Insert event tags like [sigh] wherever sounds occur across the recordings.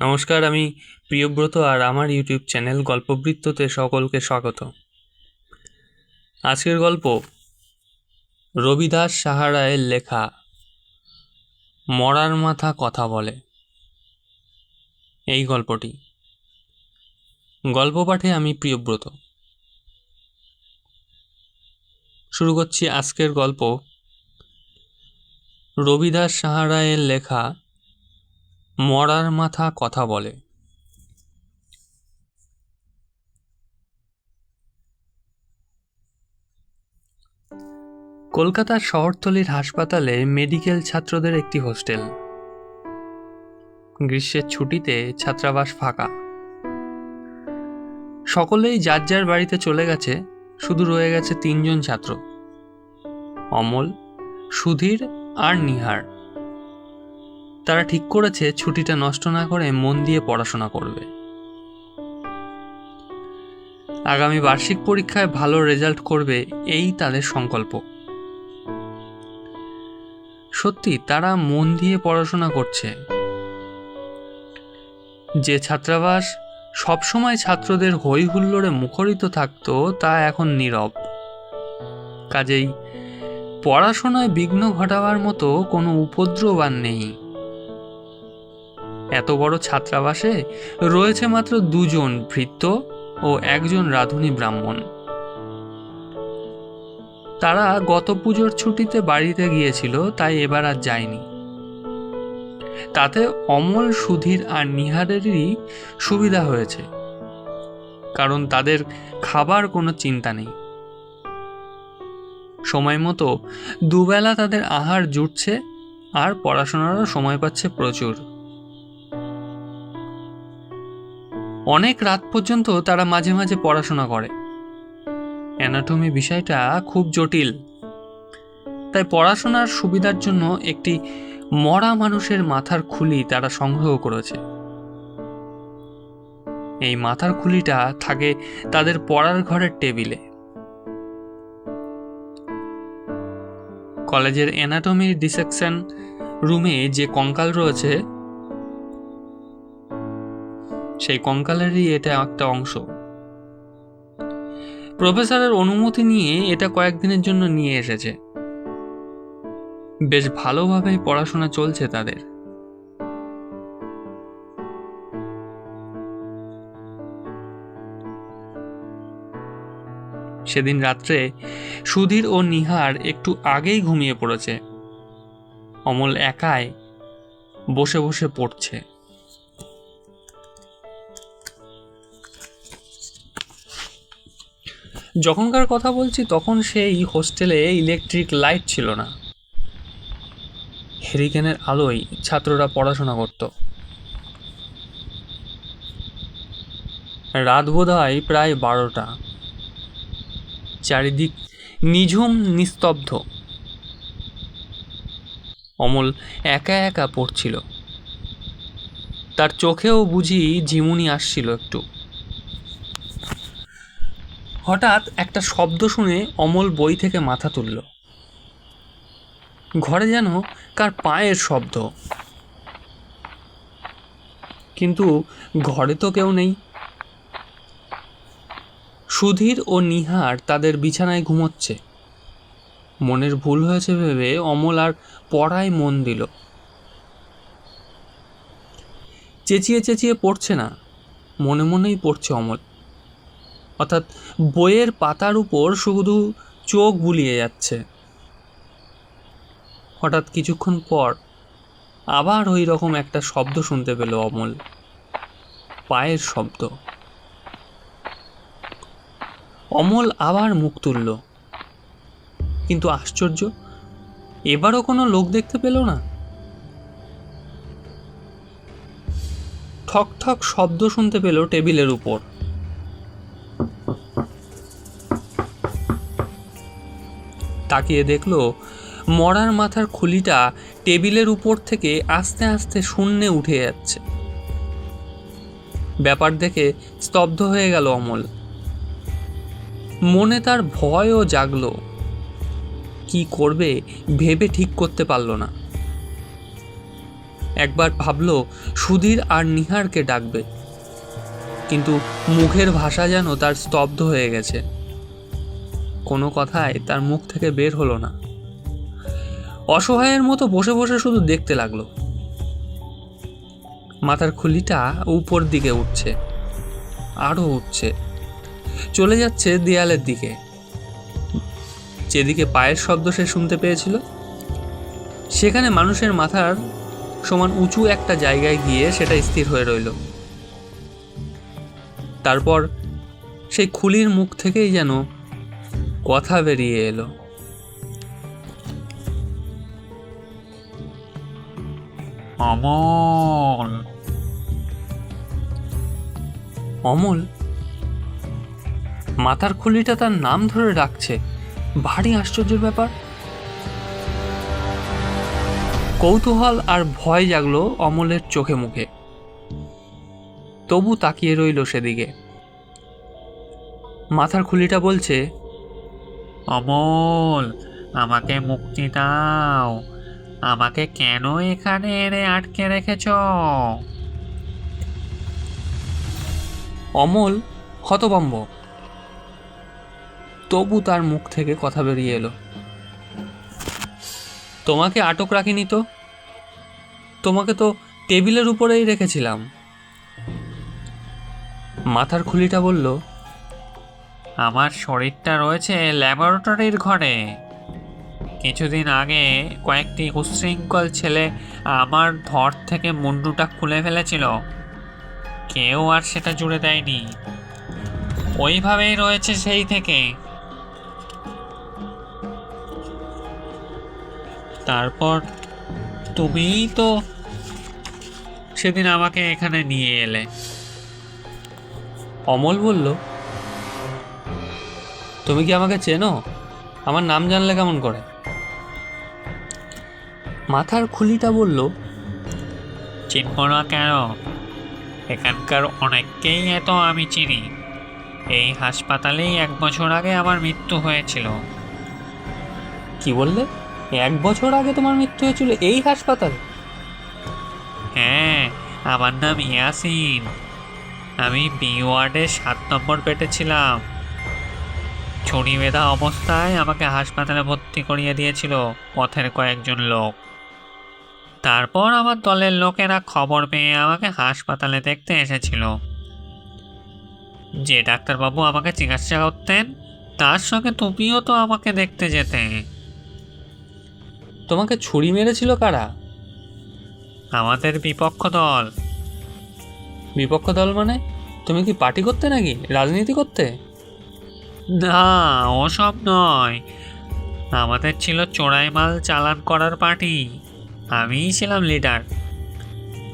নমস্কার, আমি প্রিয়ব্রত আর আমার ইউটিউব চ্যানেল গল্পবৃত্ততে সকলকে স্বাগত। আজকের গল্প রবিদাস সাহারায়ের লেখা মরার মাথা কথা বলে। এই গল্পটি। গল্প পাঠে আমি প্রিয়ব্রত। শুরু করছি আজকের গল্প রবিদাস সাহারায়ের লেখা মরার মাথা কথা বলে। কলকাতার শহরতলির হাসপাতালে মেডিকেল ছাত্রদের একটি হোস্টেল। গ্রীষ্মের ছুটিতে ছাত্রাবাস ফাঁকা। সকলেই যার যার বাড়িতে চলে গেছে, শুধু রয়ে গেছে তিনজন ছাত্র। অমল, সুধীর আর নিহার। তারা ঠিক করেছে ছুটিটা নষ্ট না করে মন দিয়ে পড়াশোনা করবে। আগামী বার্ষিক পরীক্ষায় ভালো রেজাল্ট করবে এই তাদের সংকল্প। সত্যি, তারা মন দিয়ে পড়াশোনা করছে। যে ছাত্রাবাস সবসময় ছাত্রদের হই হুল্লোড়ে মুখরিত থাকত, তা এখন নীরব। কাজেই পড়াশোনায় বিঘ্ন ঘটাবার মতো কোনো উপদ্রব আর নেই। এত বড় ছাত্রাবাসে রয়েছে মাত্র দুজন ভৃত্য ও একজন রাধুনী ব্রাহ্মণ। তারা গত পুজোর ছুটিতে বাড়িতে গিয়েছিল, তাই এবার আর যায়নি। তাতে অমল, সুধীর আর নিহারেরই সুবিধা হয়েছে, কারণ তাদের খাবার কোনো চিন্তা নেই। সময় মতো দুবেলা তাদের আহার জুটছে আর পড়াশোনারও সময় পাচ্ছে প্রচুর। অনেক রাত পর্যন্ত তারা মাঝে মাঝে পড়াশোনা করে। অ্যানাটমি বিষয়টা খুব জটিল। তাই পড়াশোনার সুবিধার জন্য একটি মরা মানুষের মাথার খুলি তারা সংগ্রহ করেছে। এই মাথার খুলিটা থাকে তাদের পড়ার ঘরের টেবিলে। কলেজের অ্যানাটমির ডিসেকশন রুমে যে কঙ্কাল রয়েছে সেই কঙ্কালেরই এটা একটা অংশ। প্রফেসরের অনুমতি নিয়ে এটা কয়েকদিনের জন্য নিয়ে এসেছে। বেশ ভালোভাবেই পড়াশোনা চলছে তাদের। সেদিন রাত্রে সুধীর ও নিহার একটু আগেই ঘুমিয়ে পড়েছে। অমল একাই বসে বসে পড়ছে। যখনকার কথা বলছি, তখন সেই হোস্টেলে ইলেকট্রিক লাইট ছিল না। হেরিকেনের আলোয় ছাত্ররা পড়াশোনা করত। রাত বোধ হয় প্রায় বারোটা। চারিদিক নিঝুম, নিস্তব্ধ। অমল একা একা পড়ছিল। তার চোখেও বুঝি ঝিমুনি আসছিল একটু। হঠাৎ একটা শব্দ শুনে অমল বই থেকে মাথা তুলল। ঘরে যেন কার পায়ের শব্দ। কিন্তু ঘরে তো কেউ নেই। সুধীর ও নিহার তাদের বিছানায় ঘুমোচ্ছে। মনের ভুল হয়েছে ভেবে অমল আর পড়ায় মন দিল। চেঁচিয়ে চেঁচিয়ে পড়ছে না, মনে মনেই পড়ছে অমল। অর্থাৎ বইয়ের পাতার উপর শুধু চোখ বুলিয়ে যাচ্ছে। হঠাৎ কিছুক্ষণ পর আবার ওই রকম একটা শব্দ শুনতে পেল অমল। পায়ের শব্দ। অমল আবার মুখ তুলল। কিন্তু আশ্চর্য, এবারও কোনো লোক দেখতে পেল না? ঠক ঠক শব্দ শুনতে পেল টেবিলের উপর। তাকিয়ে দেখল, মরার মাথার খুলিটা টেবিলের উপর থেকে আস্তে আস্তে শূন্যে উঠে যাচ্ছে। ব্যাপার দেখে স্তব্ধ হয়ে গেল অমল। মনে তার ভয়ও জাগলো। কি করবে ভেবে ঠিক করতে পারল না। একবার ভাবলো, সুধীর আর নিহারকে ডাকবে। কিন্তু মুখের ভাষা যেন তার স্তব্ধ হয়ে গেছে। কোনো কথাই তার মুখ থেকে বের হলো না। অসহায়ের মতো বসে বসে শুধু দেখতে লাগল। মাথার খুলিটা উপর দিকে উঠছে আরও উঠছে। চলে যাচ্ছে দেয়ালের দিকে। যেদিকে পায়ের শব্দ সে শুনতে পেয়েছিল, সেখানে মানুষের মাথার সমান উঁচু একটা জায়গায় গিয়ে সেটা স্থির হয়ে রইল। তারপর সেই খুলির মুখ থেকেই যেন কথা বেরিয়ে এলো। অমল। অমল? মাথার খুলিটা তার নাম ধরে ডাকছে ভারী আশ্চর্যের ব্যাপার। কৌতূহল আর ভয় জাগলো অমলের চোখে মুখে। তবু তাকিয়ে রইল সেদিকে। মাথার খুলিটা বলছে অমল, আমাকে মুক্তি দাও। আমাকে কেন এখানে এনে আটকে রেখেছ? অমল হতভম্ব। তবু তার মুখ থেকে কথা বেরিয়ে এলো। তোমাকে আটক রাখিনি তো? তোমাকে তো টেবিলের উপরেই রেখেছিলাম। মাথার খুলিটা বলল আমার শরীরটা রয়েছে ল্যাবরেটরির ঘরে। কিছুদিন আগে কয়েকটি উচ্ছৃঙ্খল ছেলে আমার ধর থেকে মুন্ডুটা খুলে ফেলেছিল। কেউ আর সেটা জুড়ে দেয়নি। ওইভাবেই রয়েছে সেই থেকে। তারপর তুমিই তো সেদিন আমাকে এখানে নিয়ে এলে। অমল বলল তুমি কি আমাকে চেনো? আমার নাম জানলে কেমন করে? মাথার খুলিটা বলল চিনব না কেন? এখানকার অনেককেই এত আমি চিনি। এই হাসপাতালেই এক বছর আগে আমার মৃত্যু হয়েছিল। কি বললে? এক বছর আগে তোমার মৃত্যু হয়েছিল এই হাসপাতালে? হ্যাঁ আমার নাম ইয়াসিন। আমি বি ওয়ার্ডে সাত নম্বর পেটে ছিলাম। বেঁধা অবস্থায় আমাকে হাসপাতালে ভর্তি করিয়ে দিয়েছিল পথের কয়েকজন লোক। তারপর আমার দলের লোকেরা খবর পেয়ে আমাকে হাসপাতালে দেখতে এসেছিল। যে ডাক্তারবাবু আমাকে চিকিৎসা করতেন তার সঙ্গে তুমিও তো আমাকে দেখতে যেতে। তোমাকে ছুরি মেরেছিল কারা? আমাদের বিপক্ষ দল। বিপক্ষ দল মানে? তুমি কি পার্টি করতে নাকি? রাজনীতি করতে? না, ওসব নয়। আমাদের ছিল চোরাই মাল চালান করার পার্টি। আমিই ছিলাম লিডার।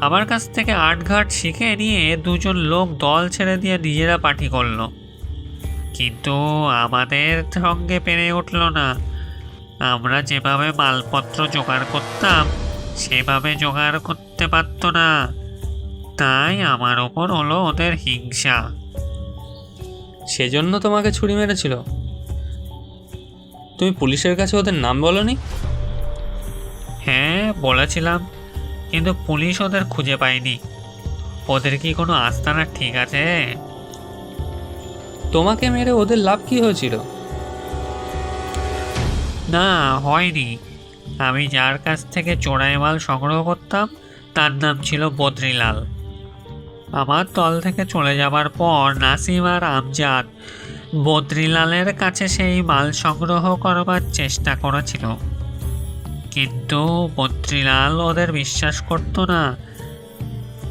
আমার কাছ থেকে আটঘাট শিখে নিয়ে দুজন লোক দল ছেড়ে দিয়ে নিজেরা পার্টি করল। কিন্তু আমাদের সঙ্গে পেরে উঠল না। আমরা যেভাবে মালপত্র জোগাড় করতাম, সেভাবে জোগাড় করতে পারতো না। তাই আমার ওপর হলো ওদের হিংসা। সেজন্য তোমাকে ছুরি মেরেছিল। তুমি পুলিশের কাছে ওদের নাম বলনি? হ্যাঁ বলেছিলাম কিন্তু পুলিশ ওদের খুঁজে পায়নি। ওদের কি কোনো আস্তানা ঠিক আছে? তোমাকে মেরে ওদের লাভ কি হয়েছিল? না হয়নি। আমি যার কাছ থেকে চোরাই মাল সংগ্রহ করতাম তার নাম ছিল বদ্রিলাল। আমার দল থেকে চলে যাবার পর নাসিম আর আমজাদ বদ্রিলালের কাছে সেই মাল সংগ্রহ করবার চেষ্টা করেছিল। কিন্তু বদ্রিলাল ওদের বিশ্বাস করতো না।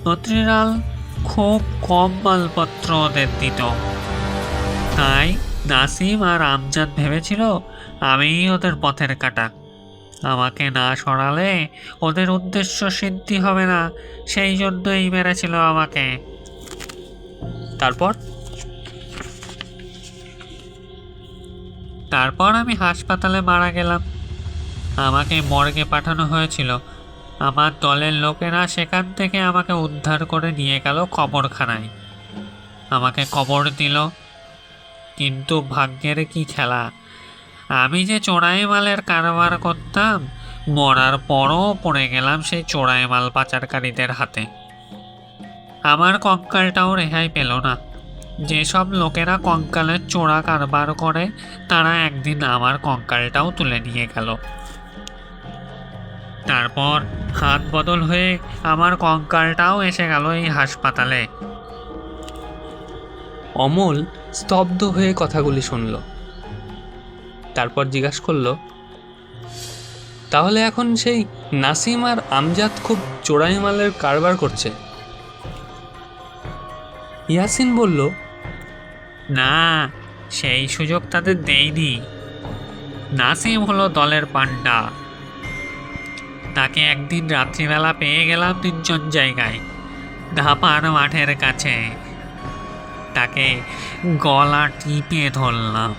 বদ্রিলাল খুব কম মালপত্র ওদের দিত। তাই নাসিম আর আমজাদ ভেবেছিল, আমিই ওদের পথের কাটা আমাকে না সরালে ওদের উদ্দেশ্য সিদ্ধি হবে না। সেই জন্যই মেরেছিল আমাকে। তারপর? তারপর আমি হাসপাতালে মারা গেলাম। আমাকে মর্গে পাঠানো হয়েছিল। আমার দলের লোকেরা সেখান থেকে আমাকে উদ্ধার করে নিয়ে গেল কবরখানায়। আমাকে কবর দিল। কিন্তু ভাগ্যের কি খেলা? আমি যে চোরাই মালের কারবার করতাম, মরার পরও পড়ে গেলাম সেই চোরাই মাল পাচারকারীদের হাতে। আমার কঙ্কালটাও রেহাই পেল না। যেসব লোকেরা কঙ্কালের চোরা কারবার করে, তারা একদিন আমার কঙ্কালটাও তুলে নিয়ে গেল। তারপর হাত বদল হয়ে আমার কঙ্কালটাও এসে গেল এই হাসপাতালে। অমল স্তব্ধ হয়ে কথাগুলি শুনল। তারপর জিজ্ঞাসা করল, তাহলে এখন সেই নাসিম আর আমজাদ খুব চোরাই মালের কারবার করছে? ইয়াসিন বলল, না, সেই সুযোগ তাদের দেয়নি। নাসিম হলো দলের পান্ডা। তাকে একদিন রাত্রিবেলা পেয়ে গেলাম তিনজন জায়গায়, ধাপার মাঠের কাছে। তাকে গলা টিপে ধরলাম।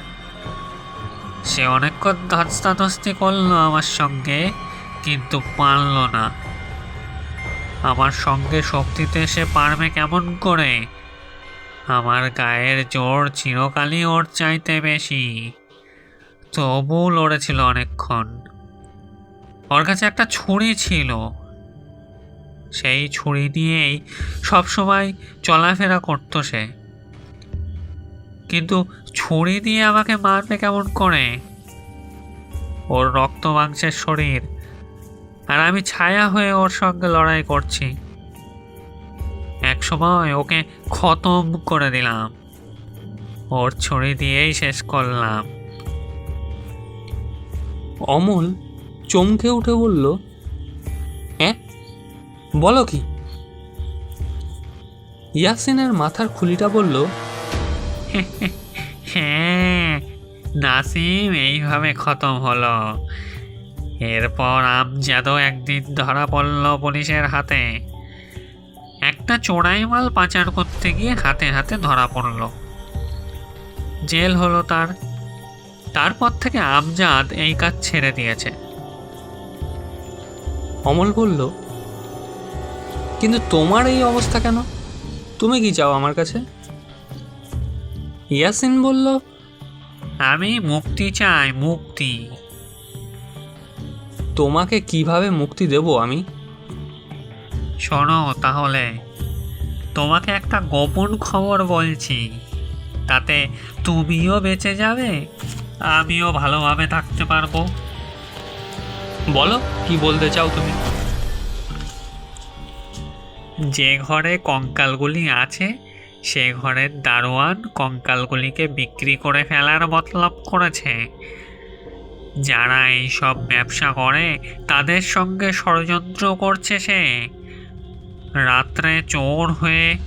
সে অনেকক্ষণ ধস্তাধস্তি করল আমার সঙ্গে, কিন্তু পারল না। আমার সঙ্গে শক্তিতে সে পারবে কেমন করে? আমার গায়ের জোর চিরকালই ওর চাইতে বেশি। তবু লড়েছিল অনেকক্ষণ। ওর কাছে একটা ছুরি ছিল। সেই ছুরি দিয়েই সবসময় চলাফেরা করতো সে। কিন্তু ছুরি দিয়ে আমাকে মারবে কেমন করে? ওর রক্ত মাংসের শরীর। আর আমি ছায়া হয়ে ওর সঙ্গে লড়াই করছি। এক সময় ওকে খতম করে দিলাম। ওর ছড়ি দিয়েই শেষ করলাম। অমল চমকে উঠে বলল হ্যাঁ বলো কি? ইয়াসিনের মাথার খুলিটা বলল হ্যাঁ [laughs] নাসিম, এইভাবে খতম হলো। এরপর আমজাদও একদিন ধরা পড়ল পুলিশের হাতে। একটা চোরাই মাল পাচার করতে গিয়ে হাতে হাতে ধরা পড়ল। জেল হলো তার। তারপর থেকে আমজাদ এই কাজ ছেড়ে দিয়েছে। অমল বলল, কিন্তু তোমার এই অবস্থা কেন? তুমি কি চাও আমার কাছে? ইয়াসিন বলল আমি মুক্তি চাই মুক্তি। তোমাকে কীভাবে মুক্তি দেব আমি? শোনো তাহলে তোমাকে একটা গোপন খবর বলছি। তাতে তুমিও বেঁচে যাবে আমিও ভালোভাবে থাকতে পারব। বলো কি বলতে চাও তুমি? যে ঘরে কঙ্কালগুলি আছে সে ঘরের দারোয়ান কঙ্কালগুলিকে বিক্রি করে ফেলার মতলব করেছে। যারা এইসব ব্যবসা করে, তাদের সঙ্গে ষড়যন্ত্র করছে সে। রাত্রে চোর হয়ে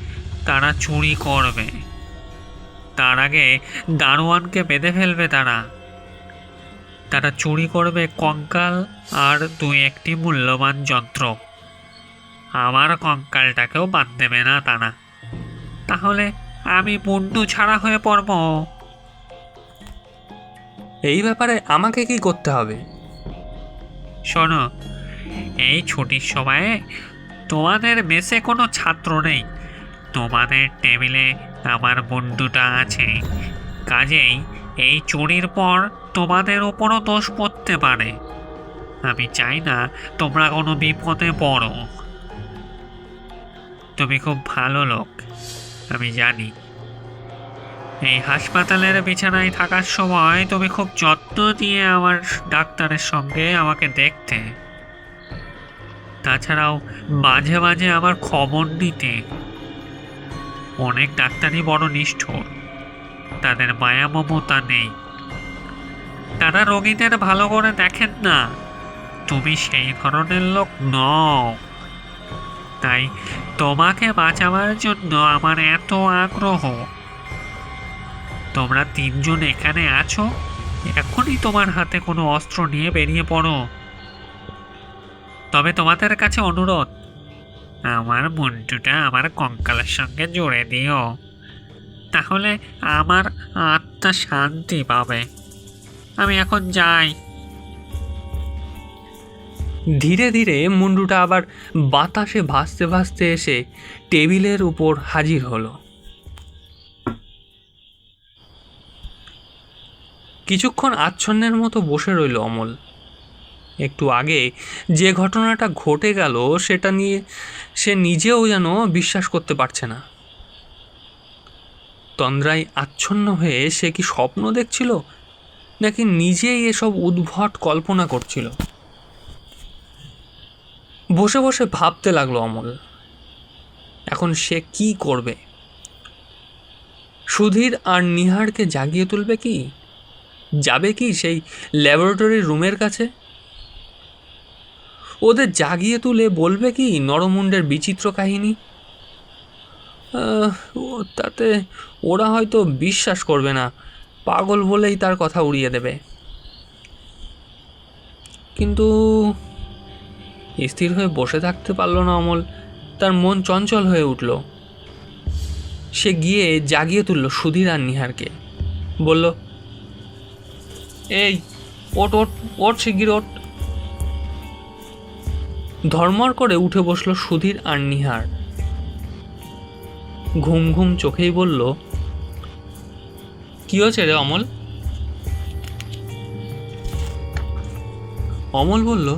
তারা চুরি করবে। তার আগে দারোয়ানকে বেঁধে ফেলবে তারা। তারা চুরি করবে কঙ্কাল আর দুই একটি মূল্যবান যন্ত্র। আমার কঙ্কালটাকেও বাদ দেবে না তারা। তাহলে আমি বন্ধু ছাড়া হয়ে পড়ব। এই ব্যাপারে আমাকে কি করতে হবে? শোনো এই ছুটির সময়ে তোমাদের মেসে কোনো ছাত্র নেই। তোমাদের টেবিলে আমার বন্ধুটা আছে। কাজেই এই চুরির পর তোমাদের ওপরও দোষ পড়তে পারে। আমি চাই না তোমরা কোনো বিপদে পড়ো। তুমি খুব ভালো লোক। আমি জানি। এই হাসপাতালের বিছানায় থাকার সময় তুমি খুব যত্ন দিয়ে আমার ডাক্তারের সঙ্গে আমাকে দেখতে। তাছাড়াও মাঝে মাঝে আমার খবর নিতে। অনেক ডাক্তারই বড় নিষ্ঠুর। তাদের মায়া মমতা নেই। তারা রোগীদের ভালো করে দেখেন না। তুমি সেই ধরনের লোক নও। তাই তোমাকে বাঁচাবার জন্য আমার এত আগ্রহ। তোমরা তিনজন এখানে আছো? এখনই তোমার হাতে কোনো অস্ত্র নিয়ে বেরিয়ে পড়ো। তবে তোমাদের কাছে অনুরোধ, আমার মন্টুটা আমার কঙ্কালের সঙ্গে জুড়ে দিও। তাহলে আমার আত্মা শান্তি পাবে। আমি এখন যাই। ধীরে ধীরে মুন্ডুটা আবার বাতাসে ভাসতে ভাসতে এসে টেবিলের উপর হাজির হলো। কিছুক্ষণ আচ্ছন্নের মতো বসে রইল অমল। একটু আগে যে ঘটনাটা ঘটে গেল, সেটা নিয়ে সে নিজেও যেন বিশ্বাস করতে পারছে না। তন্দ্রায় আচ্ছন্ন হয়ে সে কি স্বপ্ন দেখছিল, নাকি নিজেই এসব উদ্ভট কল্পনা করছিল? বসে বসে ভাবতে লাগল অমল, এখন সে কি করবে? সুধীর আর নিহারকে জাগিয়ে তুলবে কি? যাবে কি সেই ল্যাবরেটরির রুমের কাছে? ওদের জাগিয়ে তুলে বলবে কি নরমুণ্ডের বিচিত্র কাহিনী? তাতে ওরা হয়তো বিশ্বাস করবে না, পাগল বলেই তার কথা উড়িয়ে দেবে। কিন্তু স্থির হয়ে বসে থাকতে পারল না অমল। তার মন চঞ্চল হয়ে উঠল। সে গিয়ে জাগিয়ে তুলল সুধীর আর নিহারকে। বলল, এই ওট ওট ওট শিগগির ওট ধর্মর করে উঠে বসল সুধীর আর নিহার। ঘুম ঘুম চোখেই বলল, কি হয়েছে রে অমল? অমল বলল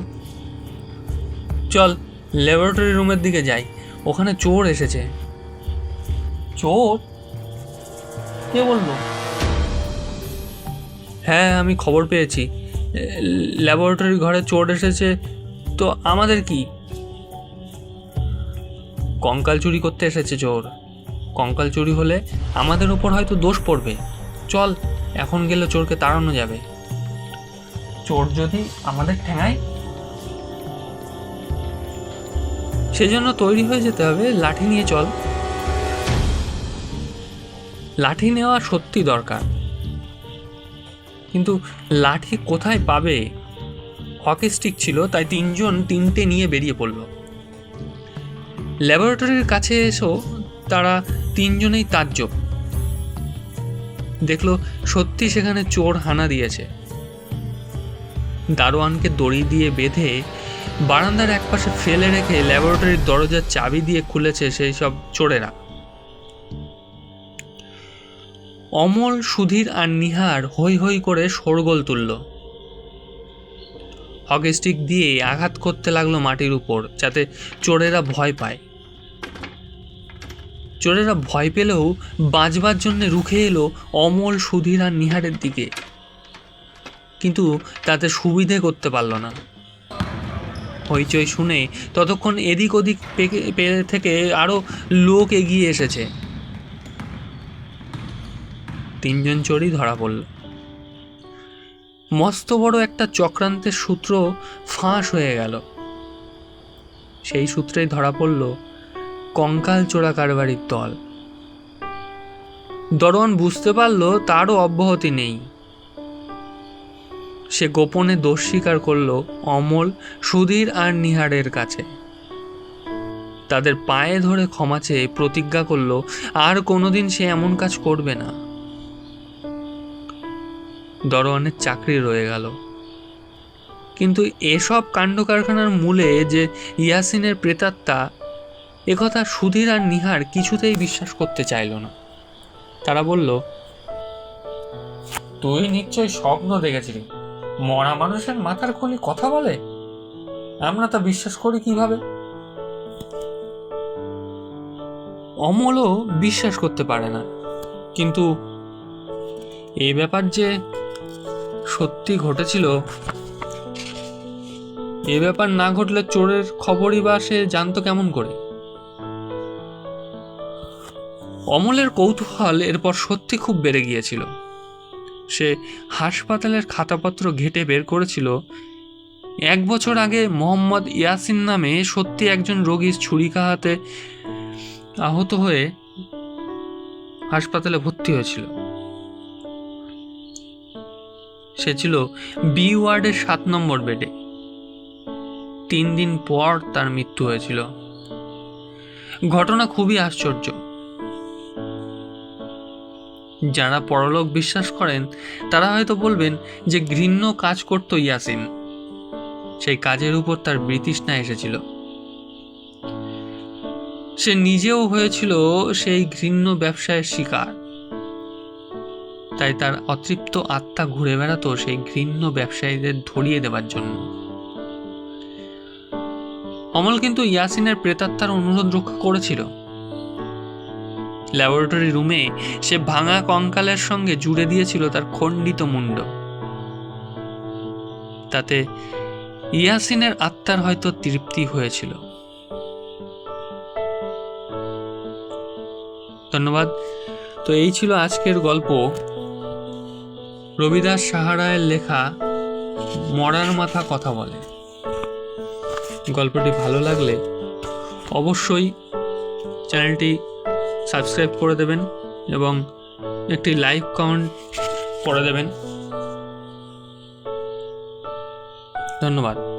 চল ল্যাবরেটরি রুমের দিকে যাই। ওখানে চোর এসেছে। চোর? কে বলল? হ্যাঁ আমি খবর পেয়েছি। ল্যাবরেটরি ঘরে চোর এসেছে, তো আমাদের কি? কঙ্কাল চুরি করতে এসেছে চোর। কঙ্কাল চুরি হলে আমাদের ওপর হয়তো দোষ পড়বে। চল, এখন গেলে চোরকে তাড়ানো যাবে। চোর যদি আমাদের ঠেঙায় সেজন্য তৈরি হয়ে যেতে হবে লাঠি নিয়ে চল। লাঠি নেওয়া সত্যি দরকার। কিন্তু লাঠি কোথায় পাবে? হকি স্টিক ছিল, তাই তিনজন তিনটে নিয়ে বেরিয়ে পড়ল। ল্যাবরেটরির কাছে এসো, তারা তিনজনেই তাজ্জব। দেখল সত্যি সেখানে চোর হানা দিয়েছে। দারোয়ানকে দড়ি দিয়ে বেঁধে বারান্দার একপাশে ফেলে রেখে ল্যাবরেটরির দরজার চাবি দিয়ে খুলেছে সেই সব চোরেরা। অমল, সুধীর আর নিহার হৈ হৈ করে শোরগোল তুলল। হকি স্টিক দিয়ে আঘাত করতে লাগল মাটির উপর, যাতে চোরেরা ভয় পায়। চোরেরা ভয় পেলেও বাঁচবার জন্য রুখে এলো অমল, সুধীর আর নিহারের দিকে। কিন্তু তাতে সুবিধে করতে পারল না। হইচই শুনে ততক্ষণ এদিক ওদিক থেকে আরও লোক এগিয়ে এসেছে। তিনজন চোরই ধরা পড়ল। মস্ত বড় একটা চক্রান্তের সূত্র ফাঁস হয়ে গেল। সেই সূত্রেই ধরা পড়ল কঙ্কাল চোরা কারবারির দল। দরোয়ান বুঝতে পারল তারও অব্যাহতি নেই। সে গোপনে দোষ স্বীকার করল অমল, সুধীর আর নিহারের কাছে। তাদের পায়ে ধরে ক্ষমা চেয়ে প্রতিজ্ঞা করল, আর কোনোদিন সে এমন কাজ করবে না। দরোয়ানের চাকরি রয়ে গেল। কিন্তু এসব কাণ্ড কারখানার মূলে যে ইয়াসিনের প্রেতাত্মা একথা সুধীর আর নিহার কিছুতেই বিশ্বাস করতে চাইল না। তারা বলল, তুই নিশ্চয়ই স্বপ্ন দেখেছিলি। মরা মানুষের মাথার খুলি কথা বলে? আমরা তা বিশ্বাস করি কীভাবে? অমলও বিশ্বাস করতে পারে না। কিন্তু এই ব্যাপার যে সত্যি ঘটেছিল, এ ব্যাপার না ঘটলে চোরের খবরই বা সে জানতো কেমন করে? অমলের কৌতূহল এরপর সত্যি খুব বেড়ে গিয়েছিল। সে হাসপাতালের খাতাপত্র ঘেটে বের করেছিল। এক বছর আগে মোহাম্মদ ইয়াসিন নামে সত্যি একজন রোগীর ছুরিকাহাতে আহত হয়ে হাসপাতালে ভর্তি হয়েছিল। সে ছিল বি ওয়ার্ডের সাত নম্বর বেডে। তিন দিন পর তার মৃত্যু হয়েছিল। ঘটনা খুবই আশ্চর্য। যারা পরলোক বিশ্বাস করেন, তারা হয়তো বলবেন যে ঘৃণ্য কাজ করত ইয়াসিন। সেই কাজের উপর তার বৃতৃষ্ণা এসেছিল। সে নিজেও হয়েছিল সেই ঘৃণ্য ব্যবসায়ের শিকার। তাই তার অতৃপ্ত আত্মা ঘুরে বেড়াতো সেই ঘৃণ্য ব্যবসায়ীদের ধরিয়ে দেওয়ার জন্য। অমল কিন্তু ইয়াসিনের প্রেতাত্মার অনুরোধ রক্ষা করেছিল। ল্যাবরেটরি রুমে সে ভাঙা কঙ্কালের সঙ্গে জুড়ে দিয়েছিল তার খণ্ডিত মুন্ড। তাতে ইয়াসিনের আত্মার হয়তো তৃপ্তি হয়েছিল। ধন্যবাদ। তো এই ছিল আজকের গল্প। রবিদাস সাহারায়ের লেখা মরার মাথা কথা বলে। গল্পটি ভালো লাগলে অবশ্যই চ্যানেলটি সাবস্ক্রাইব করে দেবেন এবং একটি লাইক কমেন্ট করে দেবেন। ধন্যবাদ।